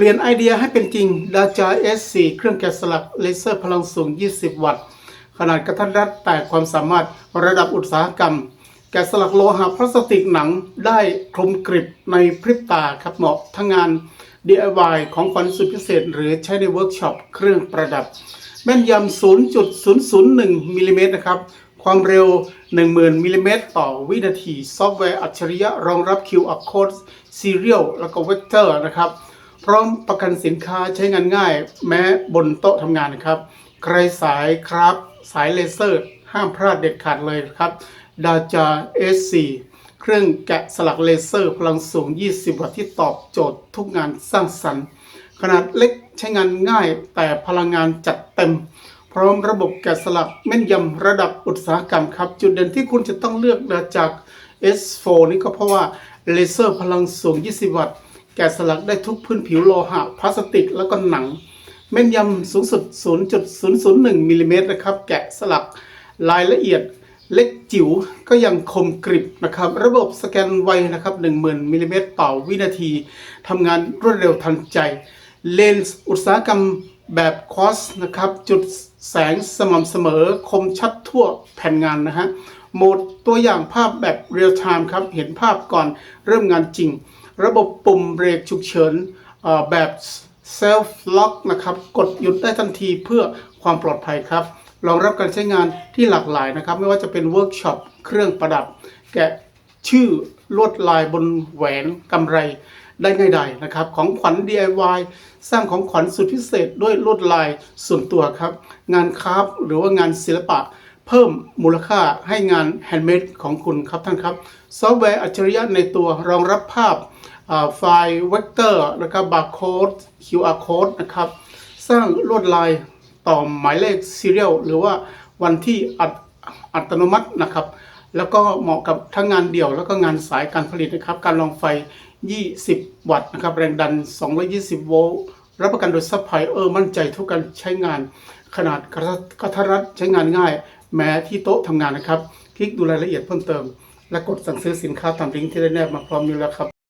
เปลี่ยนไอเดียให้เป็นจริงดาจา S4 เครื่องแกะสลักเลเซอร์พลังสูง 20 วัตต์ ขนาดกระทัดรัดแต่ความสามารถระดับอุตสาหกรรม แกะสลักโลหะพลาสติกหนังได้คลุมกริบในพริบตาครับเหมาะทั้งงาน DIY ของขวัญสุดพิเศษ หรือใช้ในเวิร์กช็อปเครื่องประดับ แม่นยำ 0.001 มิลลิเมตรนะครับ ความเร็ว 10,000 มิลลิเมตรต่อวินาที ซอฟต์แวร์อัจฉริยะรองรับ QR Code Serial แล้วก็ Vector นะครับ พร้อมประกันสินค้าใช้งานง่าย แม้บนโต๊ะทำงานนะครับ ใครสายครับ สายเลเซอร์ ห้ามพลาดเด็ดขาดเลยครับดาจา S4 เครื่องแกะสลักเลเซอร์พลังสูง 20 วัตต์ที่ตอบโจทย์ทุกงานสร้างสรรค์ ขนาดเล็กใช้งานง่ายแต่พลังงานจัดเต็ม พร้อมระบบแกะสลักแม่นยำระดับอุตสาหกรรมครับ จุดเด่นที่คุณจะต้องเลือกดาจาก S4 นี่ก็เพราะว่าเลเซอร์พลังสูง 20 วัตต์ แกะสลักได้ทุกพื้นผิวโลหะพลาสติกแล้วก็หนัง แม่นยำสูงสุด 0.001มิลลิเมตรนะครับ แกะสลักรายละเอียดเล็กจิ๋วก็ยังคมกริบนะครับ ระบบสแกนไวนะครับ 10,000มิลลิเมตรต่อวินาทีทำงานรวดเร็วทันใจ เลนส์อุตสาหกรรม แบบคอสนะครับ จุดแสงสม่ำเสมอคมชัดทั่วแผ่นงานนะฮะโหมดตัวอย่างภาพแบบเรียลไทม์ครับ เห็นภาพก่อนเริ่มงานจริง ระบบปุ่มเบรกฉุกเฉินแบบ Self Lock นะครับ กดหยุดได้ทันทีเพื่อความปลอดภัยครับรองรับการใช้งานที่หลากหลายนะครับ ไม่ว่าจะเป็นเวิร์กช็อปเครื่องประดับ แกะชื่อลวดลายบนแหวนกำไร ได้ง่ายดายนะครับ ของขวัญ DIY สร้างของขวัญสุดพิเศษด้วยลวดลายส่วนตัวครับ งานคราฟหรือว่างานศิลปะ เพิ่มมูลค่าให้งานแฮนด์เมดของคุณครับท่านครับ ซอฟต์แวร์อัจฉริยะในตัวรองรับภาพไฟล์เวกเตอร์นะครับบาร์โค้ด QR code นะครับ สร้างลวดลายต่อหมายเลข serial หรือว่าวันที่อัตอัตโนมัตินะครับ แล้วก็เหมาะกับทั้งงานเดี่ยวแล้วก็งานสายการผลิตนะครับ การลองไฟ 20 วัตต์นะครับ แรงดัน 220 โวลต์ รับประกันโดยซัพพลายเออร์มั่นใจทุกการใช้งาน ขนาดกระกระทัดรัดใช้งานง่าย แม้ที่โต๊ะทำงานนะครับ คลิกดูรายละเอียดเพิ่มเติม และกดสั่งซื้อสินค้าตามลิงก์ที่ได้แนบมาพร้อมนี้แล้วครับ